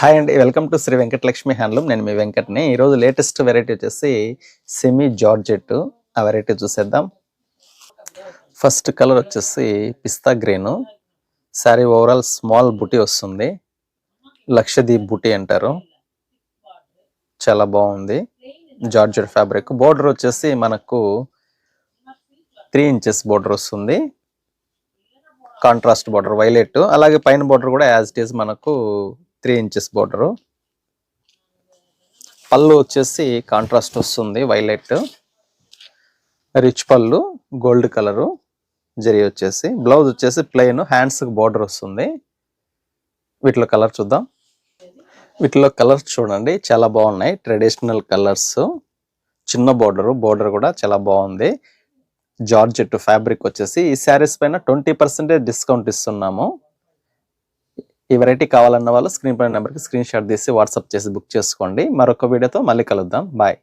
Hi అండి welcome to Sri Venkatalakshmi handloom. నేను మీ వెంకట్ని. ఈరోజు లేటెస్ట్ వెరైటీ వచ్చేసి సెమీ జార్జెట్ ఆ వెరైటీ చూసేద్దాం. ఫస్ట్ కలర్ వచ్చేసి pista green. Sari overall small buti వస్తుంది. లక్షదీప్ బుటీ అంటారు. చాలా బాగుంది. Georgette fabric. బోర్డర్ వచ్చేసి మనకు త్రీ ఇంచెస్ బోర్డర్ వస్తుంది. Contrast border violet. అలాగే పైన బోర్డర్ కూడా యాజ్ ఇట్ ఈస్ మనకు త్రీ ఇంచెస్ బోర్డరు. పళ్ళు వచ్చేసి కాంట్రాస్ట్ వస్తుంది వైలెట్. రిచ్ పళ్ళు గోల్డ్ కలరు జరీ వచ్చేసి. బ్లౌజ్ వచ్చేసి ప్లెయిన్ హ్యాండ్స్కి బార్డర్ వస్తుంది. వీటిలో కలర్ చూద్దాం. వీటిలో కలర్స్ చూడండి చాలా బాగున్నాయి. Traditional colours. చిన్న బోర్డర్ బోర్డర్ కూడా చాలా బాగుంది. జార్జెట్ ఫ్యాబ్రిక్ వచ్చేసి ఈ శారీస్ పైన ట్వంటీ పర్సెంటేజ్ డిస్కౌంట్ ఇస్తున్నాము. ఈ వెరైటీ కావాలన్న వాళ్ళు స్క్రీన్ పైన నెంబర్కి స్క్రీన్ షాట్ తీసి వాట్సాప్ చేసి బుక్ చేసుకోండి. మరొక వీడియోతో మళ్ళీ కలుద్దాం. బాయ్